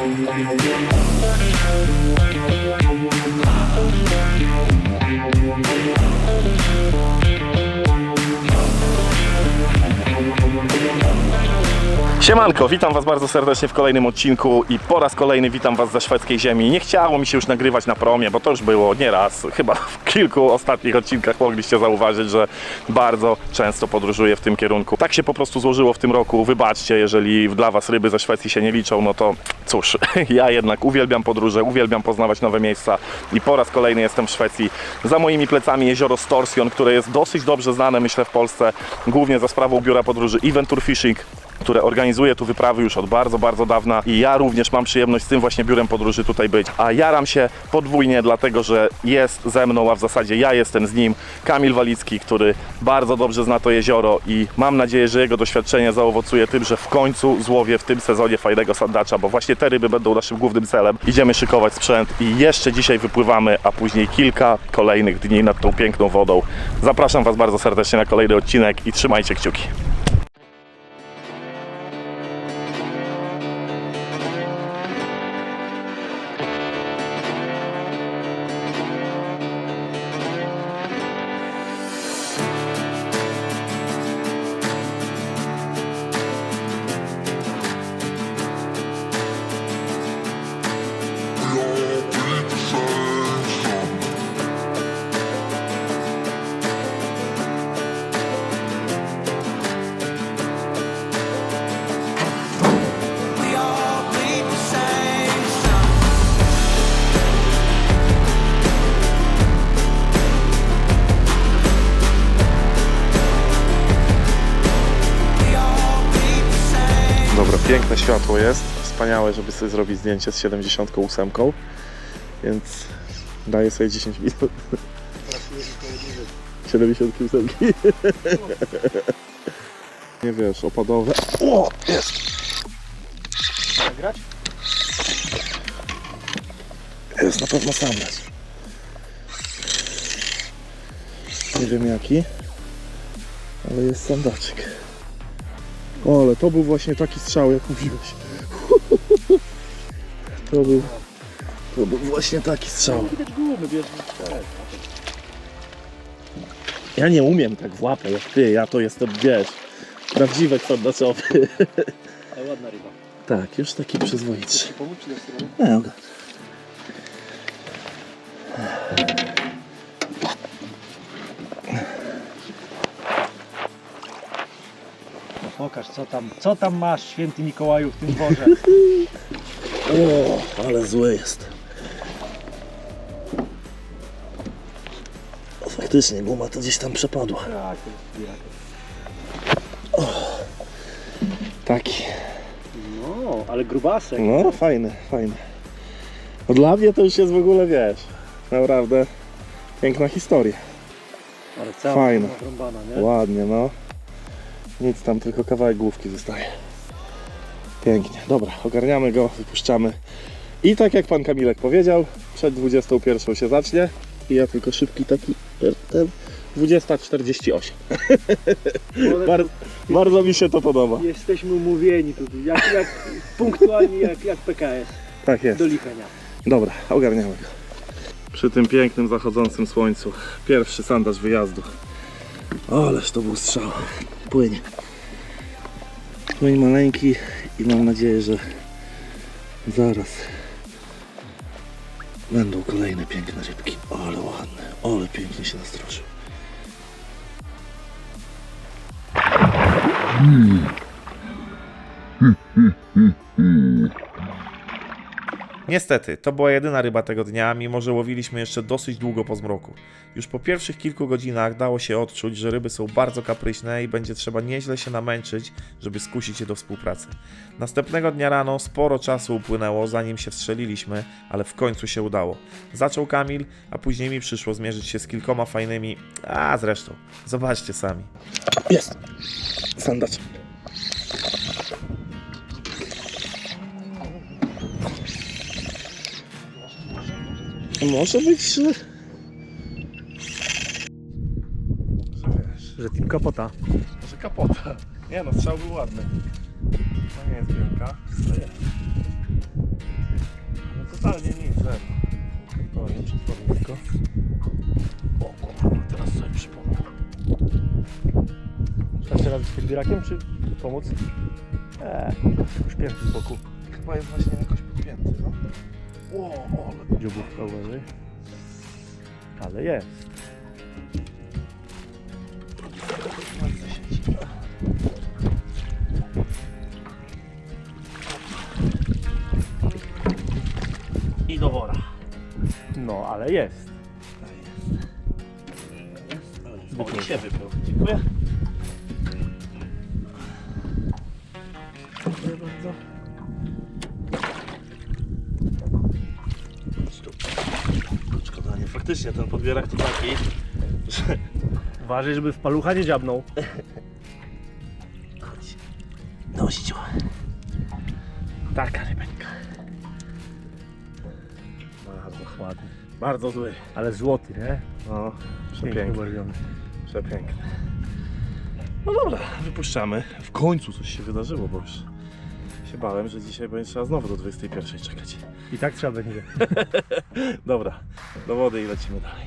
Thank you. Siemanko, witam Was bardzo serdecznie w kolejnym odcinku i po raz kolejny witam Was ze szwedzkiej ziemi. Nie chciało mi się już nagrywać na promie, bo to już było nieraz, chyba w kilku ostatnich odcinkach mogliście zauważyć, że bardzo często podróżuję w tym kierunku. Tak się po prostu złożyło w tym roku, wybaczcie, jeżeli dla Was ryby ze Szwecji się nie liczą, no to cóż, ja jednak uwielbiam podróże, uwielbiam poznawać nowe miejsca i po raz kolejny jestem w Szwecji. Za moimi plecami jezioro Storsion, które jest dosyć dobrze znane, myślę, w Polsce, głównie za sprawą biura podróży Eventur Fishing które organizuje tu wyprawy już od bardzo, bardzo dawna i ja również mam przyjemność z tym właśnie biurem podróży tutaj być. A jaram się podwójnie, dlatego że jest ze mną, a w zasadzie ja jestem z nim, Kamil Walicki, który bardzo dobrze zna to jezioro i mam nadzieję, że jego doświadczenie zaowocuje tym, że w końcu złowię w tym sezonie fajnego sandacza, bo właśnie te ryby będą naszym głównym celem. Idziemy szykować sprzęt i jeszcze dzisiaj wypływamy, a później kilka kolejnych dni nad tą piękną wodą. Zapraszam Was bardzo serdecznie na kolejny odcinek i trzymajcie kciuki. Światło jest. Wspaniałe, żeby sobie zrobić zdjęcie z 78, więc daję sobie 10 minut. 78. Nie wiesz, opadowe. O, jest! Grać? Jest na pewno sandacz. Nie wiem jaki, ale jest sandaczek. O, ale to był właśnie taki strzał, jak mówiłeś. To był, to był właśnie taki strzał. Widać gumy, wiesz. Ja nie umiem tak w łapę jak ty, ja to jestem, wiesz, prawdziwek sandaczowy. Ale ładna ryba. Tak, już taki przyzwoitszy. Pomóc dasz sobie? Nie, dobra. Pokaż co tam, co tam masz święty Mikołaju w tym worze. O, ale zły jest. Faktycznie, guma to gdzieś tam przepadła. Tak. Taki. No, ale grubasek. No, fajny, fajny. No dla mnie to już jest w ogóle, wiesz, naprawdę piękna historia. Ale cała nie? Ładnie, no. Nic tam, tylko kawałek główki zostaje. Pięknie. Dobra, ogarniamy go, wypuszczamy. I tak jak pan Kamilek powiedział, przed 21 się zacznie. I ja tylko szybki taki, e, ten 20.48. Ale Bar bardzo mi się to podoba. Jesteśmy umówieni tu, jak, jak punktualnie jak, jak PKS. Tak jest. Do lichenia. Dobra, ogarniamy go. Przy tym pięknym zachodzącym słońcu. Pierwszy sandacz wyjazdu. Ależ to był strzał. Płynie. Płyń maleńki i mam nadzieję, że zaraz będą kolejne piękne rybki. Ale ładne, ale pięknie się nastroszył. Niestety, to była jedyna ryba tego dnia, mimo że łowiliśmy jeszcze dosyć długo po zmroku. Już po pierwszych kilku godzinach dało się odczuć, że ryby są bardzo kapryśne i będzie trzeba nieźle się namęczyć, żeby skusić je do współpracy. Następnego dnia rano sporo czasu upłynęło, zanim się wstrzeliliśmy, ale w końcu się udało. Zaczął Kamil, a później mi przyszło zmierzyć się z kilkoma fajnymi, a zresztą, zobaczcie sami. Jest! Sandacz. Może być, że... Że team kapota. Może kapota. Nie no, strzał był ładny. To nie jest wielka. To jest. totalnie nic, zero. To nie przetworniko. O kurwa, teraz sobie przypomnę. Dasz radę z podbierakiem, czy pomóc? Eee, uśpięty z boku. Chyba jest właśnie jakoś podpięty, no. O, ale Dziobówka. Ale jest. I do wora. No, ale jest. O, i się wypbył. Dziękuję. Dziękuję bardzo. Faktycznie ten podbierak to taki, że... Uważaj, żeby w palucha nie dziabnął. Chodź. Nościu. Taka rybenka. Bardzo ładny. Bardzo zły. Ale złoty, nie? No, przepiękny. Przepiękny. No dobra, wypuszczamy. W końcu coś się wydarzyło, bo już się bałem, że dzisiaj będzie trzeba znowu do 21 czekać. I tak trzeba będzie. Dobra, do wody i lecimy dalej.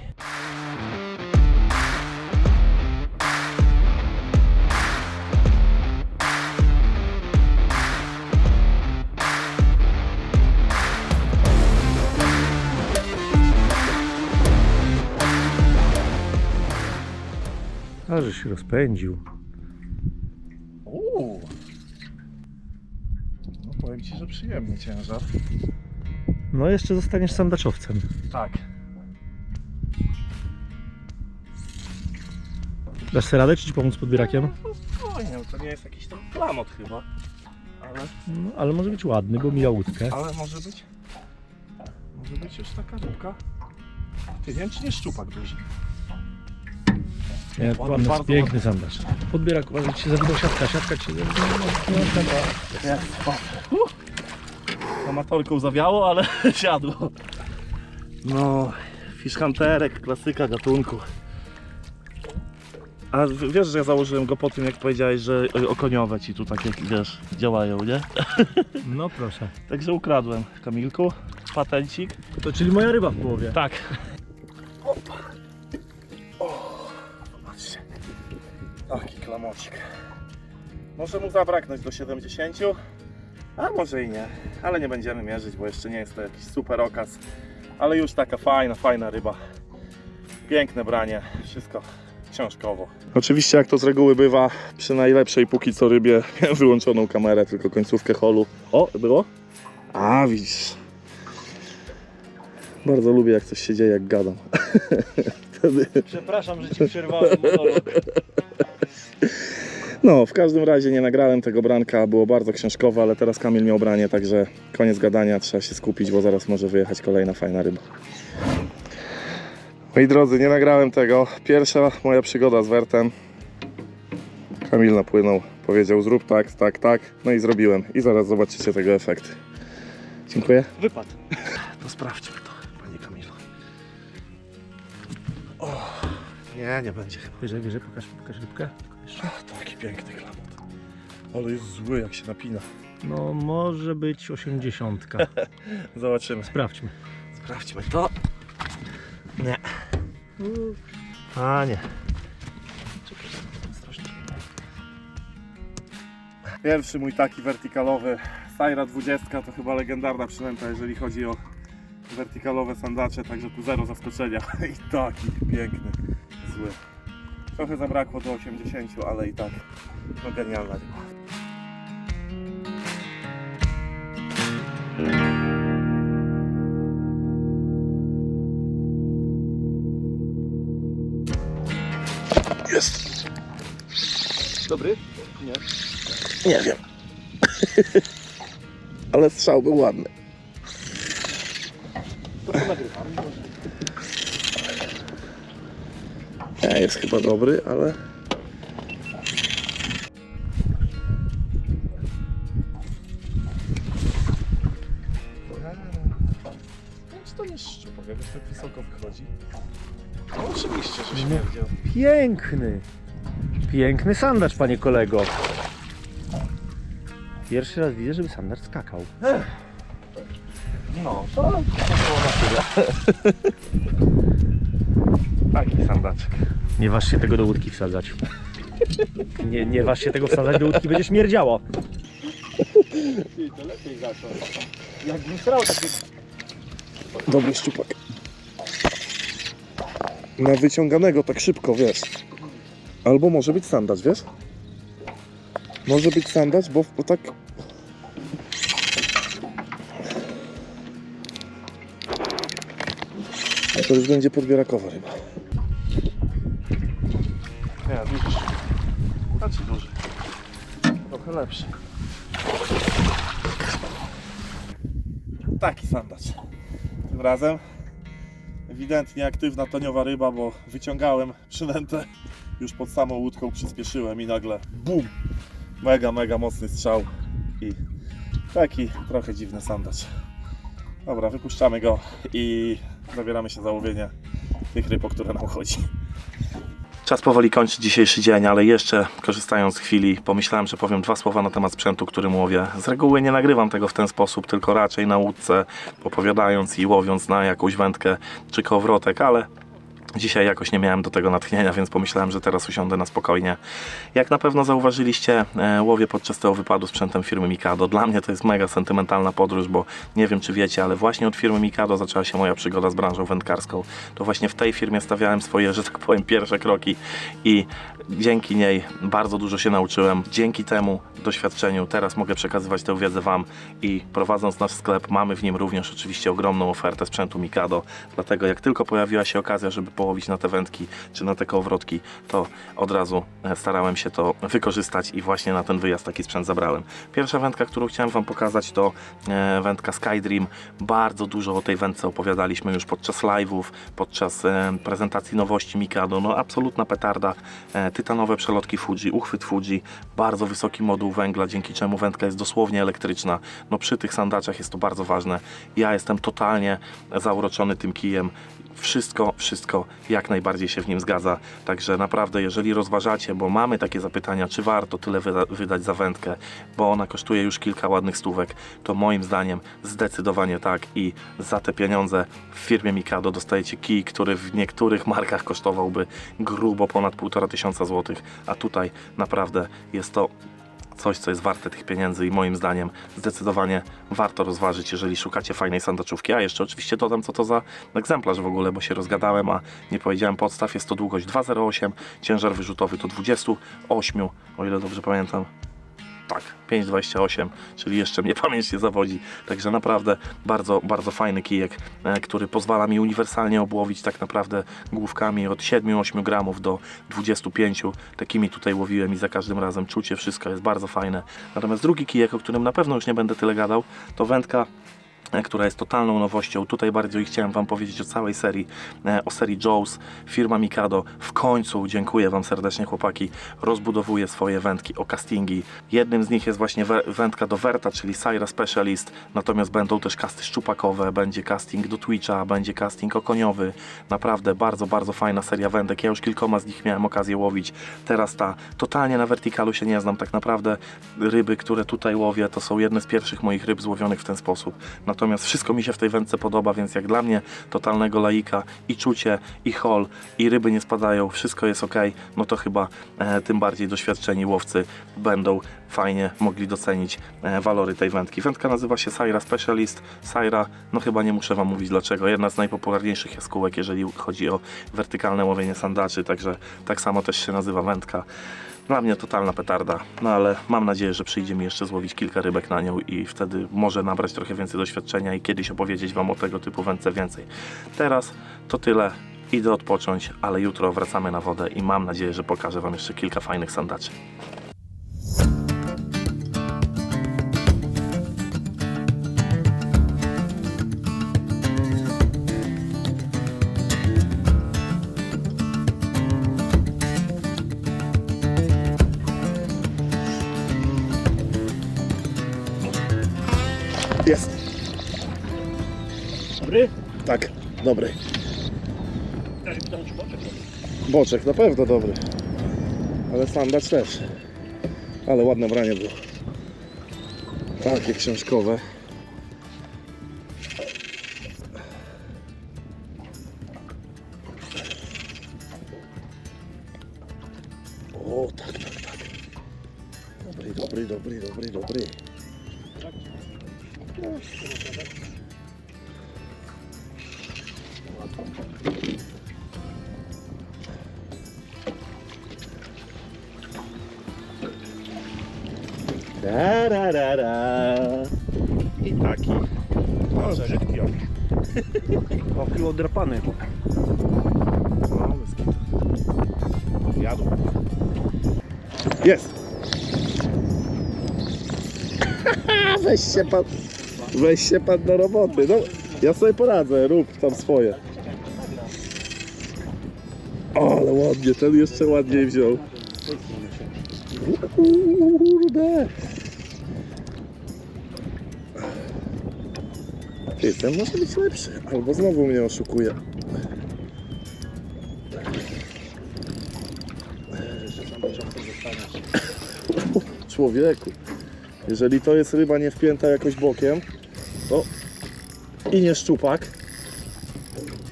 A, że się rozpędził. Uuu. No powiem Ci, że przyjemny ciężar. No jeszcze zostaniesz sandaczowcem. Tak. Dasz sobie radę, czy ci pomóc podbierakiem? Spokojnie, to nie jest jakiś tam klamot chyba. Ale, No, ale może być ładny, bo mija łódkę. ale może być... Może być już taka rybka. Ty nie wiem, czy nie szczupak duży. Nie, Ładny, ładny, bardzo piękny sandaż. Podbierak, uważaj, ci się zawinął siatka, siatka ci się zawinął. No, no, taka. Amatorką zawiało, ale siadło. No, fish hunterek, klasyka gatunku. A wiesz, że ja założyłem go po tym, jak powiedziałeś, że okoniowe ci tu takie, wiesz, działają, nie? No proszę. Także ukradłem, Kamilku, patencik. To czyli moja ryba w połowie. Tak. Opa. O, zobaczcie. Taki klamocik. Może mu zabraknąć do 70, a może i nie. Ale nie będziemy mierzyć, bo jeszcze nie jest to jakiś super okaz. Ale już taka fajna, fajna ryba. Piękne branie, wszystko książkowo. Oczywiście jak to z reguły bywa, przy najlepszej póki co rybie miałem wyłączoną kamerę, tylko końcówkę holu. O, było? A, widzisz. Bardzo lubię jak coś się dzieje, jak gadam. Wtedy... Przepraszam, że ci przerwałem monolog. No, w każdym razie nie nagrałem tego branka, było bardzo książkowe, ale teraz Kamil miał branie, także koniec gadania, trzeba się skupić, bo zaraz może wyjechać kolejna fajna ryba. Moi drodzy, nie nagrałem tego. Pierwsza moja przygoda z wertem. Kamil napłynął, powiedział zrób tak, tak, tak, no i zrobiłem. I zaraz zobaczycie tego efekty. Dziękuję. Wypad. To sprawdźmy to, panie Kamilu. O, nie, nie będzie chyba. Wyżej, wyżej, pokaż, pokaż rybkę. Jeszcze. Taki piękny klamot. Ale jest zły, jak się napina. No może być osiemdziesiątka. Zobaczymy. Sprawdźmy. Sprawdźmy to. Nie. A nie. Pierwszy mój taki wertykalowy Sajra 20 to chyba legendarna przynęta, jeżeli chodzi o wertykalowe sandacze, także tu zero zaskoczenia. I taki piękny, zły. Trochę zabrakło do 80, ale i tak no genialna ryba. Jest. Dobry? Nie. Nie wiem. Ale strzał był ładny. To co nagrywam? Nie, jest chyba dobry, ale... To nie szczupak, jak tak wysoko wychodzi? No oczywiście, że śmierdział. Piękny. Piękny sandacz, panie kolego. Pierwszy raz widzę, żeby sandacz skakał. No, to, to było na tyle. Taki sandaczek. Nie waż się tego do łódki wsadzać. Nie, nie waż się tego wsadzać do łódki, będzie śmierdziało. to lepiej zaczął. Jakbym strał taki... Dobry szczupak. Na wyciąganego tak szybko, wiesz. Albo może być sandacz, wiesz? Może być sandacz, bo, bo tak... To już będzie podbierakowa ryba. Lepszy. Taki sandacz. Tym razem ewidentnie aktywna toniowa ryba, bo wyciągałem przynętę już pod samą łódką, przyspieszyłem i nagle BUM! Mega, mega mocny strzał i taki trochę dziwny sandacz. Dobra, wypuszczamy go i zabieramy się za łowienie tych ryb, o które nam chodzi. Czas powoli kończyć dzisiejszy dzień, ale jeszcze korzystając z chwili, pomyślałem, że powiem dwa słowa na temat sprzętu, którym łowię. Z reguły nie nagrywam tego w ten sposób, tylko raczej na łódce, opowiadając i łowiąc na jakąś wędkę czy kołowrotek, ale Dzisiaj jakoś nie miałem do tego natchnienia, więc pomyślałem, że teraz usiądę na spokojnie. Jak na pewno zauważyliście, e, łowię podczas tego wypadu sprzętem firmy Mikado. Dla mnie to jest mega sentymentalna podróż, bo nie wiem czy wiecie, ale właśnie od firmy Mikado zaczęła się moja przygoda z branżą wędkarską. To właśnie w tej firmie stawiałem swoje, że tak powiem, pierwsze kroki i dzięki niej bardzo dużo się nauczyłem. Dzięki temu doświadczeniu teraz mogę przekazywać tę wiedzę Wam i prowadząc nasz sklep mamy w nim również oczywiście ogromną ofertę sprzętu Mikado. Dlatego jak tylko pojawiła się okazja, żeby połowić na te wędki czy na te kołowrotki, to od razu e, starałem się to wykorzystać i właśnie na ten wyjazd taki sprzęt zabrałem. Pierwsza wędka, którą chciałem Wam pokazać to e, wędka Skydream. Bardzo dużo o tej wędce opowiadaliśmy już podczas live'ów, podczas e, prezentacji nowości Mikado. No absolutna petarda. Tytanowe przelotki Fuji, uchwyt Fuji, bardzo wysoki moduł węgla, dzięki czemu wędka jest dosłownie elektryczna. No przy tych sandaczach jest to bardzo ważne. Ja jestem totalnie zauroczony tym kijem. Wszystko, wszystko jak najbardziej się w nim zgadza. Także naprawdę, jeżeli rozważacie, bo mamy takie zapytania, czy warto tyle wyda wydać za wędkę, bo ona kosztuje już kilka ładnych stówek, to moim zdaniem zdecydowanie tak i za te pieniądze w firmie Mikado dostajecie kij, który w niektórych markach kosztowałby grubo ponad 1,5 tysiąca złotych, a tutaj naprawdę jest to coś, co jest warte tych pieniędzy i moim zdaniem zdecydowanie warto rozważyć, jeżeli szukacie fajnej sandaczówki. A jeszcze oczywiście dodam, co to za egzemplarz w ogóle, bo się rozgadałem, a nie powiedziałem podstaw. Jest to długość 2,08, ciężar wyrzutowy to 28, o ile dobrze pamiętam. Tak, 5,28, czyli jeszcze mnie pamięć nie zawodzi. Także naprawdę bardzo, bardzo fajny kijek, e, który pozwala mi uniwersalnie obłowić tak naprawdę główkami od 7-8 gramów do 25. Takimi tutaj łowiłem i za każdym razem czucie, wszystko jest bardzo fajne. Natomiast drugi kijek, o którym na pewno już nie będę tyle gadał, to wędka która jest totalną nowością. Tutaj bardziej chciałem Wam powiedzieć o całej serii, e, o serii Joe's. Firma Mikado w końcu, dziękuję Wam serdecznie chłopaki, rozbudowuje swoje wędki o castingi. Jednym z nich jest właśnie wędka do Verta, czyli Syra Specialist, natomiast będą też kasty szczupakowe, będzie casting do Twitcha, będzie casting okoniowy. Naprawdę bardzo, bardzo fajna seria wędek. Ja już kilkoma z nich miałem okazję łowić. Teraz ta, totalnie na verticalu się nie znam. Tak naprawdę ryby, które tutaj łowię, to są jedne z pierwszych moich ryb złowionych w ten sposób. Natomiast wszystko mi się w tej wędce podoba, więc jak dla mnie totalnego laika i czucie, i hol, i ryby nie spadają, wszystko jest ok, no to chyba e, tym bardziej doświadczeni łowcy będą fajnie mogli docenić e, walory tej wędki. Wędka nazywa się Syra Specialist. Syra, no chyba nie muszę Wam mówić dlaczego, jedna z najpopularniejszych jaskółek, jeżeli chodzi o wertykalne łowienie sandaczy, także tak samo też się nazywa wędka. Dla mnie totalna petarda, no ale mam nadzieję, że przyjdzie mi jeszcze złowić kilka rybek na nią i wtedy może nabrać trochę więcej doświadczenia i kiedyś opowiedzieć Wam o tego typu wędce więcej. Teraz to tyle. Idę odpocząć, ale jutro wracamy na wodę i mam nadzieję, że pokażę Wam jeszcze kilka fajnych sandaczy. Dobry. Boczek na pewno dobry. Ale sandacz też. Ale ładne branie było. Takie książkowe. O, brzydki on. O, pił odrapany. Jadł. Jest! weź się pan, weź się pan do roboty. No, ja sobie poradzę, rób tam swoje. O, ale ładnie, ten jeszcze ładniej wziął. Kurde. Ty, ten może być lepszy. Albo znowu mnie oszukuje. Człowieku, jeżeli to jest ryba nie wpięta jakoś bokiem, to i nie szczupak,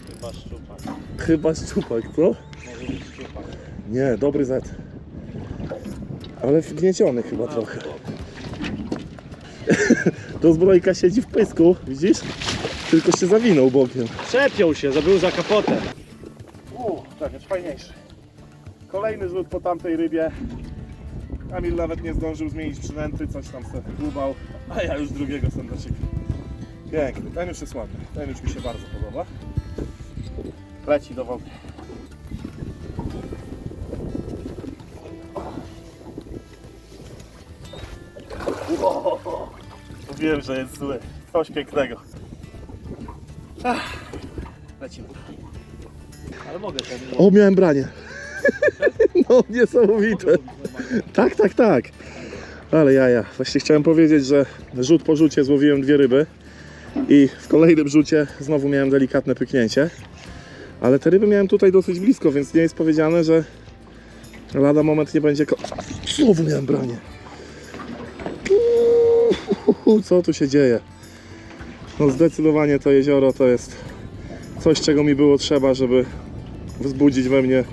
Chyba szczupak. chyba szczupak, co? Może być szczupak. Nie, dobry zet. Ale wgnieciony chyba trochę. To zbrojka siedzi w pysku, widzisz? Tylko się zawinął bokiem. Przepiął się, zabył za kapotę. U, tak, jest fajniejszy. Kolejny rzut po tamtej rybie. Kamil nawet nie zdążył zmienić przynęty, coś tam sobie dłubał, a ja już drugiego sądaczyka. Piękny, ten już jest ładny, ten już mi się bardzo podoba. Leci do wody. Wow, wiem, że jest zły. Coś pięknego. Lecimy. Ale mogę ten. O, miałem branie. No, niesamowite. Tak, tak, tak. Ale jaja. Właśnie chciałem powiedzieć, że rzut po rzucie złowiłem dwie ryby i w kolejnym rzucie znowu miałem delikatne pyknięcie. Ale te ryby miałem tutaj dosyć blisko, więc nie jest powiedziane, że lada moment nie będzie... Ko- znowu miałem branie. Uuu, Co tu się dzieje? No zdecydowanie to jezioro to jest coś, czego mi było trzeba, żeby wzbudzić we mnie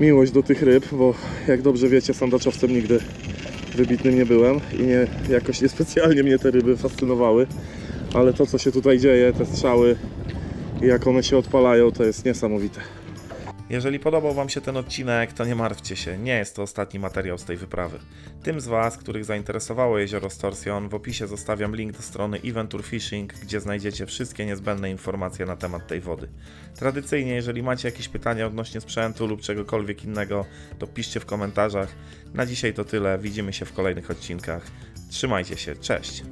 miłość do tych ryb, bo jak dobrze wiecie, sandaczowcem nigdy wybitnym nie byłem i nie, jakoś niespecjalnie mnie te ryby fascynowały, ale to co się tutaj dzieje, te strzały i jak one się odpalają, to jest niesamowite. Jeżeli podobał Wam się ten odcinek, to nie martwcie się, nie jest to ostatni materiał z tej wyprawy. Tym z Was, których zainteresowało jezioro Storsion, w opisie zostawiam link do strony Eventure Fishing, gdzie znajdziecie wszystkie niezbędne informacje na temat tej wody. Tradycyjnie, jeżeli macie jakieś pytania odnośnie sprzętu lub czegokolwiek innego, to piszcie w komentarzach. Na dzisiaj to tyle, widzimy się w kolejnych odcinkach. Trzymajcie się, cześć!